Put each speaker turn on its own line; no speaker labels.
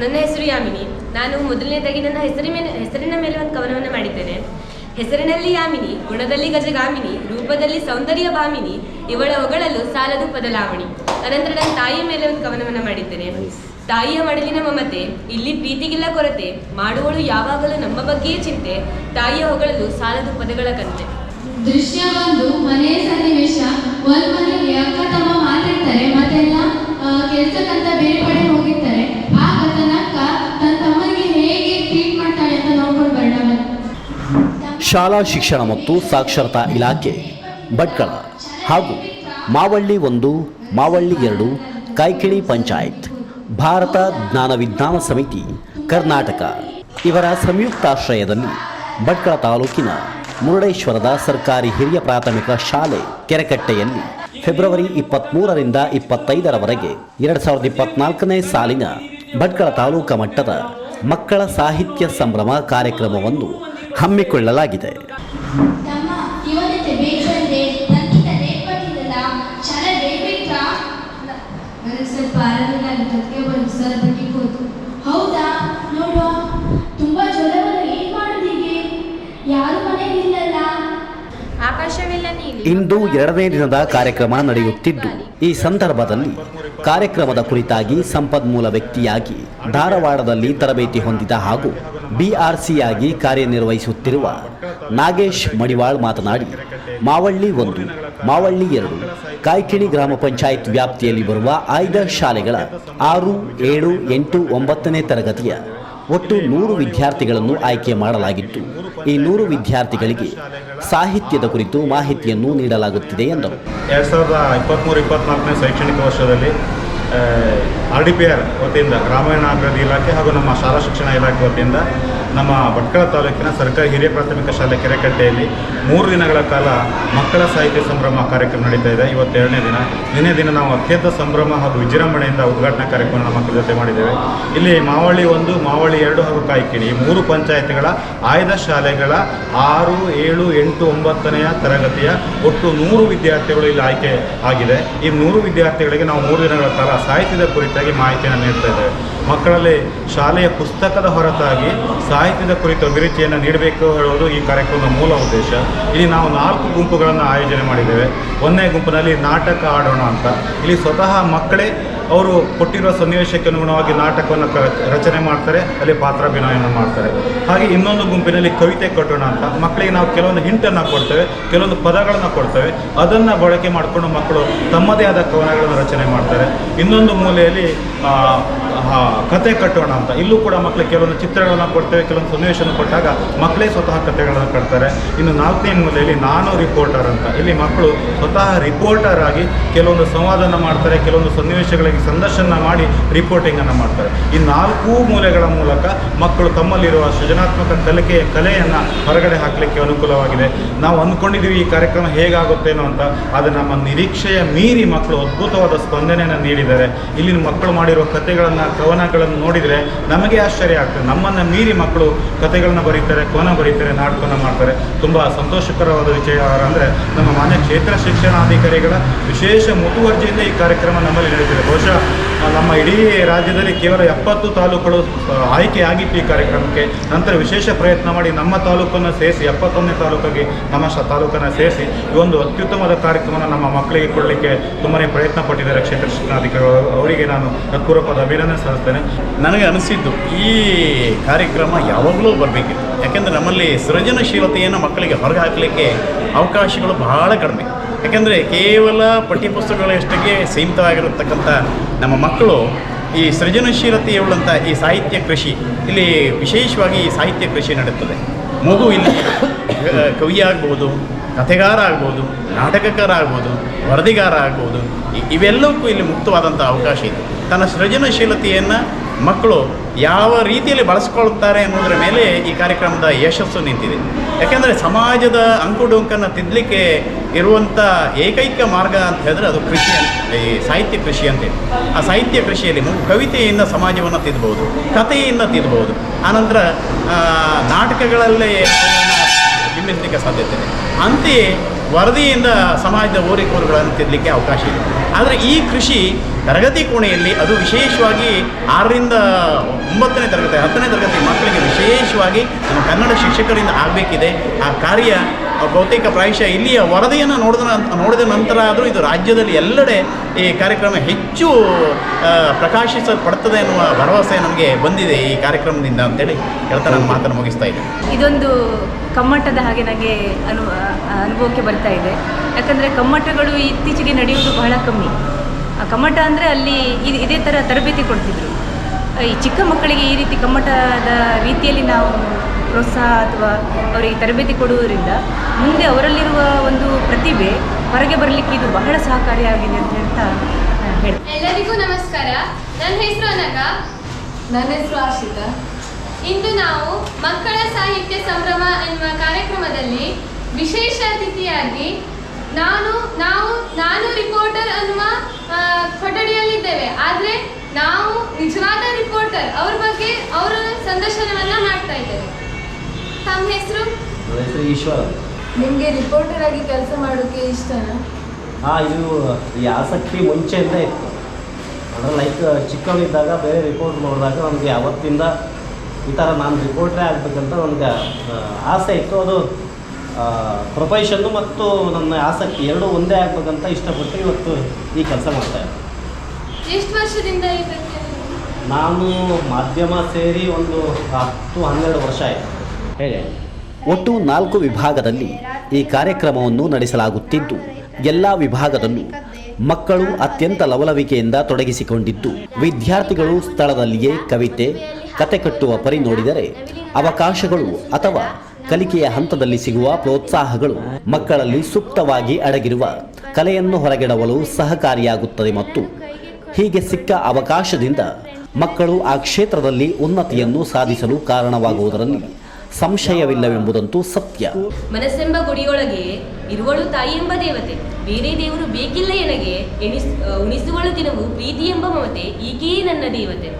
ನನ್ನ ಹೆಸರು ಯಾಮಿನಿ. ನಾನು ಮೊದಲನೇದಾಗಿ ನನ್ನ ಹೆಸರಿನ ಮೇಲೆ ಹೆಸರಿನ ಮೇಲೆ ಒಂದು ಕವನವನ್ನು ಮಾಡಿದ್ದೇನೆ. ಹೆಸರಿನಲ್ಲಿ ಯಾಮಿನಿ ಗುಣದಲ್ಲಿ ಗಜಗಾಮಿನಿ ರೂಪದಲ್ಲಿ ಸೌಂದರ್ಯ ಭಾಮಿನಿ ಇವಳ ಹೊಗಳಲು ಸಾಲದು ಪದಲಾವಣಿ. ಅನಂತರ ನನ್ನ ತಾಯಿಯ ಮೇಲೆ ಒಂದು ಕವನವನ್ನು ಮಾಡಿದ್ದೇನೆ. ತಾಯಿಯ ಮಡಲಿನ ಮಮತೆ ಇಲ್ಲಿ ಪ್ರೀತಿಗಿಲ್ಲ ಕೊರತೆ ಮಾಡುವಳು ಯಾವಾಗಲೂ ನಮ್ಮ ಬಗ್ಗೆಯೇ ಚಿಂತೆ ತಾಯಿಯ ಹೊಗಳಲು ಸಾಲದು ಪದಗಳ ಕಂತೆ.
ದೃಶ್ಯ ಒಂದು ಮನೆಯ ಸನ್ನಿವೇಶ ಒಂದು ಮನೆಯಲ್ಲಿ ಅಕ್ಕ ತಮ್ಮ ಮಾತಾಡ್ತಾರೆ
ಶಾಲಾ ಶಿಕ್ಷಣ ಮತ್ತು ಸಾಕ್ಷರತಾ ಇಲಾಖೆ, ಭಟ್ಕಳ ಹಾಗೂ ಮಾವಳ್ಳಿ ಒಂದು, ಮಾವಳ್ಳಿ ಎರಡು ಕೈಕಿಳಿ ಪಂಚಾಯತ್, ಭಾರತ ಜ್ಞಾನ ವಿಜ್ಞಾನ ಸಮಿತಿ, ಕರ್ನಾಟಕ. ಇವರ ಸಂಯುಕ್ತಾಶ್ರಯದಲ್ಲಿ ಭಟ್ಕಳ ತಾಲೂಕಿನ ಮುರುಡೇಶ್ವರದ ಸರ್ಕಾರಿ ಹಿರಿಯ ಪ್ರಾಥಮಿಕ ಶಾಲೆ ಕೆರೆಕಟ್ಟೆಯಲ್ಲಿ ಫೆಬ್ರವರಿ ಇಪ್ಪತ್ತ್ಮೂರರಿಂದ ಇಪ್ಪತ್ತೈದರವರೆಗೆ ಎರಡು ಸಾವಿರದ ಇಪ್ಪತ್ನಾಲ್ಕನೇ ಸಾಲಿನ ಭಟ್ಕಳ ತಾಲೂಕಾ ಮಟ್ಟದ ಮಕ್ಕಳ ಸಾಹಿತ್ಯ ಸಂಭ್ರಮ ಕಾರ್ಯಕ್ರಮವನ್ನು ಹಮ್ಮಿಕೊಳ್ಳಲಾಗಿದೆ. ಇಂದು ಎರಡನೇ ದಿನದ ಕಾರ್ಯಕ್ರಮ ನಡೆಯುತ್ತಿದ್ದು. ಈ ಸಂದರ್ಭದಲ್ಲಿ ಕಾರ್ಯಕ್ರಮದ ಕುರಿತಾಗಿ ಸಂಪನ್ಮೂಲ ವ್ಯಕ್ತಿಯಾಗಿ ಧಾರವಾಡದಲ್ಲಿ ತರಬೇತಿ ಹೊಂದಿದ ಹಾಗೂ ಬಿಆರ್ಸಿಯಾಗಿ ಕಾರ್ಯನಿರ್ವಹಿಸುತ್ತಿರುವ ನಾಗೇಶ್ ಮಡಿವಾಳ್ ಮಾತನಾಡಿ, ಮಾವಳ್ಳಿ ಒಂದು, ಮಾವಳ್ಳಿ ಎರಡು, ಕಾಯ್ಕಿಣಿ ಗ್ರಾಮ ಪಂಚಾಯತ್ ವ್ಯಾಪ್ತಿಯಲ್ಲಿ ಬರುವ ಆಯ್ದ ಶಾಲೆಗಳ ಆರು, ಏಳು, ಎಂಟು, ಒಂಬತ್ತನೇ ತರಗತಿಯ ಒಟ್ಟು ನೂರು ವಿದ್ಯಾರ್ಥಿಗಳನ್ನು ಆಯ್ಕೆ ಮಾಡಲಾಗಿತ್ತು. ಈ ನೂರು ವಿದ್ಯಾರ್ಥಿಗಳಿಗೆ ಸಾಹಿತ್ಯದ ಕುರಿತು ಮಾಹಿತಿಯನ್ನು ನೀಡಲಾಗುತ್ತಿದೆ ಎಂದರು.
ಎರಡು ಸಾವಿರದ ಇಪ್ಪತ್ತ್ಮೂರು ಇಪ್ಪತ್ತ್ನಾಲ್ಕನೇ ಶೈಕ್ಷಣಿಕ ವರ್ಷದಲ್ಲಿ ಆರ್ ಡಿ ಪಿ ಆರ್ ವತಿಯಿಂದ ಗ್ರಾಮೀಣಾಭಿವೃದ್ಧಿ ಇಲಾಖೆ ಹಾಗೂ ನಮ್ಮ ಶಾಲಾ ಶಿಕ್ಷಣ ಇಲಾಖೆ ವತಿಯಿಂದ ನಮ್ಮ ಭಟ್ಕಳ ತಾಲೂಕಿನ ಸರ್ಕಾರಿ ಹಿರಿಯ ಪ್ರಾಥಮಿಕ ಶಾಲೆ ಕೆರೆಕಟ್ಟೆಯಲ್ಲಿ ಮೂರು ದಿನಗಳ ಕಾಲ ಮಕ್ಕಳ ಸಾಹಿತ್ಯ ಸಂಭ್ರಮ ಕಾರ್ಯಕ್ರಮ ನಡೀತಾ ಇದೆ. ಇವತ್ತು ಎರಡನೇ ದಿನ. ನಿನ್ನೆ ದಿನ ನಾವು ಅತ್ಯಂತ ಸಂಭ್ರಮ ಹಾಗೂ ವಿಜೃಂಭಣೆಯಿಂದ ಉದ್ಘಾಟನಾ ಕಾರ್ಯಕ್ರಮ ನಮ್ಮ ಮಕ್ಕಳ ಜೊತೆ ಮಾಡಿದ್ದೇವೆ. ಇಲ್ಲಿ ಮಾವಳ್ಳಿ ಒಂದು ಮಾವಳ್ಳಿ ಎರಡು ಹಾಗೂ ಕಾಯ್ಕಿಣಿ ಈ ಮೂರು ಪಂಚಾಯತ್ಗಳ ಆಯ್ದ ಶಾಲೆಗಳ ಆರು, ಏಳು, ಎಂಟು, ಒಂಬತ್ತನೆಯ ತರಗತಿಯ ಒಟ್ಟು ನೂರು ವಿದ್ಯಾರ್ಥಿಗಳು ಇಲ್ಲಿ ಆಯ್ಕೆ ಆಗಿದೆ. ಈ ನೂರು ವಿದ್ಯಾರ್ಥಿಗಳಿಗೆ ನಾವು ಮೂರು ದಿನಗಳ ಕಾಲ ಸಾಹಿತ್ಯದ ಕುರಿತಾಗಿ ಮಾಹಿತಿಯನ್ನು ನೀಡ್ತಾ ಇದ್ದೇವೆ. ಮಕ್ಕಳಲ್ಲಿ ಶಾಲೆಯ ಪುಸ್ತಕದ ಹೊರತಾಗಿ ಸಾಹಿತ್ಯದ ಕುರಿತು ಅಭಿರುಚಿಯನ್ನು ನೀಡಬೇಕು ಹೇಳುವುದು ಈ ಕಾರ್ಯಕ್ರಮದ ಮೂಲ ಉದ್ದೇಶ. ಇಲ್ಲಿ ನಾವು ನಾಲ್ಕು ಗುಂಪುಗಳನ್ನು ಆಯೋಜನೆ ಮಾಡಿದ್ದೇವೆ. ಒಂದನೇ ಗುಂಪಿನಲ್ಲಿ ನಾಟಕ ಆಡೋಣ ಅಂತ. ಇಲ್ಲಿ ಸ್ವತಃ ಮಕ್ಕಳೇ ಅವರು ಕೊಟ್ಟಿರುವ ಸನ್ನಿವೇಶಕ್ಕೆ ಅನುಗುಣವಾಗಿ ನಾಟಕವನ್ನು ರಚನೆ ಮಾಡ್ತಾರೆ, ಅಲ್ಲಿ ಪಾತ್ರಾಭಿನಯವನ್ನು ಮಾಡ್ತಾರೆ. ಹಾಗೆ ಇನ್ನೊಂದು ಗುಂಪಿನಲ್ಲಿ ಕವಿತೆ ಕಟ್ಟೋಣ ಅಂತ. ಮಕ್ಕಳಿಗೆ ನಾವು ಕೆಲವೊಂದು ಹಿಂಟನ್ನು ಕೊಡ್ತೇವೆ, ಕೆಲವೊಂದು ಪದಗಳನ್ನು ಕೊಡ್ತೇವೆ. ಅದನ್ನು ಬಳಕೆ ಮಾಡಿಕೊಂಡು ಮಕ್ಕಳು ತಮ್ಮದೇ ಆದ ಕವನಗಳನ್ನು ರಚನೆ ಮಾಡ್ತಾರೆ. ಇನ್ನೊಂದು ಮೂಲೆಯಲ್ಲಿ ಕತೆ ಕಟ್ಟೋಣ ಅಂತ. ಇಲ್ಲೂ ಕೂಡ ಮಕ್ಕಳಿಗೆ ಕೆಲವೊಂದು ಚಿತ್ರಗಳನ್ನು ಕೊಡ್ತೇವೆ, ಕೆಲವೊಂದು ಸನ್ನಿವೇಶನ ಕೊಟ್ಟಾಗ ಮಕ್ಕಳೇ ಸ್ವತಃ ಕಥೆಗಳನ್ನು ಕಟ್ತಾರೆ. ಇನ್ನು ನಾಲ್ಕನೇ ಮೂಲೆಯಲ್ಲಿ ನಾನು ರಿಪೋರ್ಟರ್ ಅಂತ. ಇಲ್ಲಿ ಮಕ್ಕಳು ಸ್ವತಃ ರಿಪೋರ್ಟರ್ ಆಗಿ ಕೆಲವೊಂದು ಸಂವಾದನ ಮಾಡ್ತಾರೆ, ಕೆಲವೊಂದು ಸನ್ನಿವೇಶಗಳಿಗೆ ಸಂದರ್ಶನ ಮಾಡಿ ರಿಪೋರ್ಟಿಂಗನ್ನು ಮಾಡ್ತಾರೆ. ಈ ನಾಲ್ಕು ಮೂಲೆಗಳ ಮೂಲಕ ಮಕ್ಕಳು ತಮ್ಮಲ್ಲಿರುವ ಸೃಜನಾತ್ಮಕ ಕಲಿಕೆಯ ಕಲೆಯನ್ನು ಹೊರಗಡೆ ಹಾಕಲಿಕ್ಕೆ ಅನುಕೂಲವಾಗಿದೆ. ನಾವು ಅಂದ್ಕೊಂಡಿದ್ದೀವಿ ಈ ಕಾರ್ಯಕ್ರಮ ಹೇಗಾಗುತ್ತೇನೋ ಅಂತ ಅದು ನಮ್ಮ ನಿರೀಕ್ಷೆಯ ಮೀರಿ ಮಕ್ಕಳು ಅದ್ಭುತವಾದ ಸ್ಪಂದನೆಯನ್ನು ನೀಡಿದ್ದಾರೆ. ಇಲ್ಲಿನ ಮಕ್ಕಳು ಮಾಡಿರುವ ಕಥೆಗಳನ್ನು ಕವನಗಳನ್ನು ನೋಡಿದರೆ ನಮಗೆ ಆಶ್ಚರ್ಯ ಆಗ್ತದೆ. ನಮ್ಮನ್ನು ಮೀರಿ ಮಕ್ಕಳು ಕಥೆಗಳನ್ನ ಬರೀತಾರೆ, ಕೋನ ಬರೀತಾರೆ ನಾಟಕನ ಮಾಡ್ತಾರೆ. ತುಂಬ ಸಂತೋಷಕರವಾದ ವಿಷಯ ಅಂದರೆ ನಮ್ಮ ಮಾನ್ಯ ಕ್ಷೇತ್ರ ಶಿಕ್ಷಣಾಧಿಕಾರಿಗಳ ವಿಶೇಷ ಮುತುವರ್ಜಿಯಿಂದ ಈ ಕಾರ್ಯಕ್ರಮ ನಮ್ಮಲ್ಲಿ ನಡೀತಿದೆ. ಬಹುಶಃ ನಮ್ಮ ಇಡೀ ರಾಜ್ಯದಲ್ಲಿ ಕೇವಲ ಎಪ್ಪತ್ತು ತಾಲೂಕುಗಳು ಆಯ್ಕೆ ಆಗಿತ್ತು ಈ ಕಾರ್ಯಕ್ರಮಕ್ಕೆ. ನಂತರ ವಿಶೇಷ ಪ್ರಯತ್ನ ಮಾಡಿ ನಮ್ಮ ತಾಲೂಕನ್ನು ಸೇರಿಸಿ, ಎಪ್ಪತ್ತೊಂದನೇ ತಾಲೂಕಿಗೆ ನಮ್ಮ ಶ ತಾಲೂಕನ್ನು ಸೇರಿಸಿ ಈ ಒಂದು ಅತ್ಯುತ್ತಮವಾದ ಕಾರ್ಯಕ್ರಮವನ್ನು ನಮ್ಮ ಮಕ್ಕಳಿಗೆ ಕೊಡಲಿಕ್ಕೆ ತುಂಬಾ ಪ್ರಯತ್ನ ಪಟ್ಟಿದ್ದಾರೆ ಕ್ಷೇತ್ರ ಶಿಕ್ಷಣಾಧಿಕಾರಿಗಳು. ಅವರಿಗೆ ನಾನು ಹೃತ್ಪೂರ್ವಕವಾದ ಅಭಿನಂದನೆ ಸಲ್ಲಿಸ್ತೇನೆ
ನನಗೆ ಅನಿಸಿದ್ದು ಈ ಕಾರ್ಯಕ್ರಮ ಯಾವಾಗಲೂ ಬರಬೇಕಿತ್ತು ಯಾಕೆಂದರೆ ನಮ್ಮಲ್ಲಿ ಸೃಜನಶೀಲತೆಯನ್ನು ಮಕ್ಕಳಿಗೆ ಹೊರಗೆ ಹಾಕಲಿಕ್ಕೆ ಅವಕಾಶಗಳು ಬಹಳ ಕಡಿಮೆ. ಯಾಕೆಂದರೆ ಕೇವಲ ಪಠ್ಯಪುಸ್ತಕಗಳಷ್ಟಕ್ಕೆ ಸೀಮಿತವಾಗಿರತಕ್ಕಂಥ ನಮ್ಮ ಮಕ್ಕಳು ಈ ಸೃಜನಶೀಲತೆಯುಳ್ಳಂಥ ಈ ಸಾಹಿತ್ಯ ಕೃಷಿ, ಇಲ್ಲಿ ವಿಶೇಷವಾಗಿ ಈ ಸಾಹಿತ್ಯ ಕೃಷಿ ನಡೆಯುತ್ತದೆ. ಮಗು ಇಲ್ಲಿ ಕವಿಯಾಗ್ಬೋದು ಕಥೆಗಾರ ಆಗ್ಬೋದು ನಾಟಕಕಾರ ಆಗ್ಬೋದು ವರದಿಗಾರ ಆಗ್ಬೋದು ಇವೆಲ್ಲಕ್ಕೂ ಇಲ್ಲಿ ಮುಕ್ತವಾದಂಥ ಅವಕಾಶ ಇದೆ. ತನ್ನ ಸೃಜನಶೀಲತೆಯನ್ನು ಮಕ್ಕಳು ಯಾವ ರೀತಿಯಲ್ಲಿ ಬಳಸ್ಕೊಳ್ತಾರೆ ಅನ್ನೋದ್ರ ಮೇಲೆ ಈ ಕಾರ್ಯಕ್ರಮದ ಯಶಸ್ಸು ನಿಂತಿದೆ. ಯಾಕೆಂದರೆ ಸಮಾಜದ ಅಂಕುಡೊಂಕನ್ನು ತಿದ್ದಲಿಕ್ಕೆ ಇರುವಂಥ ಏಕೈಕ ಮಾರ್ಗ ಅಂತ ಹೇಳಿದ್ರೆ ಅದು ಕೃಷಿ ಈ ಸಾಹಿತ್ಯ ಕೃಷಿ ಅಂತೇಳಿ ಆ ಸಾಹಿತ್ಯ ಕೃಷಿಯಲ್ಲಿ ಕವಿತೆಯಿಂದ ಸಮಾಜವನ್ನು ತಿದ್ದಬಹುದು ಕಥೆಯಿಂದ ತಿದ್ದಬಹುದು ಆನಂತರ ನಾಟಕಗಳಲ್ಲೇ ಬಿಂಬಿಸಲಿಕ್ಕೆ ಸಾಧ್ಯತೆ ಇದೆ. ಅಂತೆಯೇ ವರದಿಯಿಂದ ಸಮಾಜದ ಓರಿಕೋರುಗಳನ್ನು ತಿದ್ದಲಿಕ್ಕೆ ಅವಕಾಶ ಇದೆ. ಆದರೆ ಈ ಕೃಷಿ ತರಗತಿ ಕೋಣೆಯಲ್ಲಿ ಅದು ವಿಶೇಷವಾಗಿ ಆರರಿಂದ ಒಂಬತ್ತನೇ ತರಗತಿ, ಹತ್ತನೇ ತರಗತಿ ಮಕ್ಕಳಿಗೆ ವಿಶೇಷವಾಗಿ ನಮ್ಮ ಕನ್ನಡ ಶಿಕ್ಷಕರಿಂದ ಆಗಬೇಕಿದೆ. ಆ ಕಾರ್ಯ ಬಹುತೇಕ ಪ್ರಾಯಶಃ ಇಲ್ಲಿಯ ವರದಿಯನ್ನು ನೋಡಿದ ನೋಡಿದ ನಂತರ ಆದರೂ ಇದು ರಾಜ್ಯದಲ್ಲಿ ಎಲ್ಲೆಡೆ ಈ ಕಾರ್ಯಕ್ರಮ ಹೆಚ್ಚು ಪ್ರಕಾಶಿಸಲ್ಪಡ್ತದೆ ಎನ್ನುವ ಭರವಸೆ ನಮಗೆ ಬಂದಿದೆ ಈ ಕಾರ್ಯಕ್ರಮದಿಂದ ಅಂತೇಳಿ ಹೇಳ್ತಾ ನಾನು ಮಾತನ್ನು ಮುಗಿಸ್ತಾ ಇದ್ದೆ
ಇದೊಂದು ಕಮ್ಮಟದ ಹಾಗೆ ನನಗೆ ಅನು ಅನುಭವಕ್ಕೆ ಬರ್ತಾ ಇದೆ. ಯಾಕಂದರೆ ಕಮ್ಮಟಗಳು ಇತ್ತೀಚೆಗೆ ನಡೆಯುವುದು ಬಹಳ ಕಮ್ಮಿ. ಕಮ್ಮಟ ಅಂದರೆ ಅಲ್ಲಿ ಇದು ಇದೇ ಥರ ತರಬೇತಿ ಕೊಡ್ತಿದ್ರು. ಆ, ಈ ಚಿಕ್ಕ ಮಕ್ಕಳಿಗೆ ಈ ರೀತಿ ಕಮ್ಮಟದ ರೀತಿಯಲ್ಲಿ ನಾವು ಪ್ರೋತ್ಸಾಹ ಅಥವಾ ಅವರಿಗೆ ತರಬೇತಿ ಕೊಡುವುದರಿಂದ ಮುಂದೆ ಅವರಲ್ಲಿರುವ ಒಂದು ಪ್ರತಿಭೆ ಹೊರಗೆ ಬರಲಿಕ್ಕೆ ಇದು ಬಹಳ ಸಹಕಾರಿಯಾಗಿದೆ ಅಂತ ಹೇಳ್ತಾ
ಎಲ್ಲರಿಗೂ ನಮಸ್ಕಾರ. ನನ್ನ ಹೆಸರು ಅನಗ
ನನ್ನ ಹೆಸರು ಆಶಿತಾ.
ಇಂದು ನಾವು ಮಕ್ಕಳ ಸಾಹಿತ್ಯ ಸಂಭ್ರಮ ಎನ್ನುವ ಕಾರ್ಯಕ್ರಮದಲ್ಲಿ ವಿಶೇಷ ಅತಿಥಿಯಾಗಿ ನಾನು ನಾವು ನಾನು ರಿಪೋರ್ಟರ್ ಅನ್ನುವ ಆ, ಕೊಠಡಿಯಲ್ಲಿದ್ದೇವೆ. ಆದರೆ ನಾವು ನಿಜವಾದ ರಿಪೋರ್ಟರ್ ಅವ್ರ ಬಗ್ಗೆ ಅವರ ಸಂದರ್ಶನವನ್ನ ಮಾಡ್ತಾ ಇದ್ದೇವೆ. ತಮ್ಮ ಹೆಸರು?
ಹೆಸರು ಈಶ್ವರ
ನಿಮಗೆ ರಿಪೋರ್ಟರ್ ಆಗಿ ಕೆಲಸ ಮಾಡೋಕ್ಕೆ ಇಷ್ಟನಾ?
ಹಾ ಇದು ಈ ಆಸಕ್ತಿ ಮುಂಚೆಯಿಂದ ಇತ್ತು. ಅಂದರೆ ಲೈಕ್ ಚಿಕ್ಕವನಿದ್ದಾಗ ಬೇರೆ ರಿಪೋರ್ಟ್ ನೋಡಿದಾಗ ನನಗೆ ಅವತ್ತಿಂದ ಈ ಥರ ನಾನು ರಿಪೋರ್ಟ್ರೇ ಆಗಬೇಕಂತ ನನಗೆ ಆಸೆ ಇತ್ತು. ಅದು ಪ್ರೊಫೆಷನ್ನು ಮತ್ತು ನನ್ನ ಆಸಕ್ತಿ ಎರಡೂ ಒಂದೇ ಆಗ್ಬೇಕಂತ ಇಷ್ಟಪಟ್ಟು ಇವತ್ತು ಈ ಕೆಲಸ ಮಾಡ್ತಾಯಿದ್ದೆ
ಎಷ್ಟು ವರ್ಷದಿಂದ ಇದಕ್ಕೆ
ನಾನು ಮಾಧ್ಯಮ ಸೇರಿ ಒಂದು ಹತ್ತು ಹನ್ನೆರಡು ವರ್ಷ ಆಯಿತು. ಹೇಳಿ. ಒಟ್ಟು ನಾಲ್ಕು ವಿಭಾಗದಲ್ಲಿ ಈ ಕಾರ್ಯಕ್ರಮವನ್ನು ನಡೆಸಲಾಗುತ್ತಿದ್ದು ಎಲ್ಲ ವಿಭಾಗದಲ್ಲೂ ಮಕ್ಕಳು ಅತ್ಯಂತ ಲವಲವಿಕೆಯಿಂದ ತೊಡಗಿಸಿಕೊಂಡಿದ್ದು ವಿದ್ಯಾರ್ಥಿಗಳು ಸ್ಥಳದಲ್ಲಿಯೇ ಕವಿತೆ ಕತೆ ಕಟ್ಟುವ ಪರಿ ನೋಡಿದರೆ ಅವಕಾಶಗಳು ಅಥವಾ ಕಲಿಕೆಯ ಹಂತದಲ್ಲಿ ಸಿಗುವ ಪ್ರೋತ್ಸಾಹಗಳು ಮಕ್ಕಳಲ್ಲಿ ಸೂಕ್ತವಾಗಿ ಅಡಗಿರುವ ಕಲೆಯನ್ನು ಹೊರಗೆಡವಲು ಸಹಕಾರಿಯಾಗುತ್ತದೆ ಮತ್ತು ಹೀಗೆ ಸಿಕ್ಕ ಅವಕಾಶದಿಂದ ಮಕ್ಕಳು ಆ ಕ್ಷೇತ್ರದಲ್ಲಿ ಉನ್ನತಿಯನ್ನು ಸಾಧಿಸಲು ಕಾರಣವಾಗುವುದರಲ್ಲಿ ಸಂಶಯವಿಲ್ಲವೆಂಬುದಂತೂ ಸತ್ಯ.
ಮನಸ್ಸೆಂಬ ಗುಡಿಯೊಳಗೆ ಇರುವಳು ತಾಯಿ ಎಂಬ ದೇವತೆ, ಬೇರೆ ದೇವರು ಬೇಕಿಲ್ಲ ಎನಗೆ ಎಣಿಸ್ ಉಣಿಸುವಳು ದಿನವು ಪ್ರೀತಿ ಎಂಬ ಮಮತೆ, ಈಕೆಯೇ ನನ್ನ ದೇವತೆ.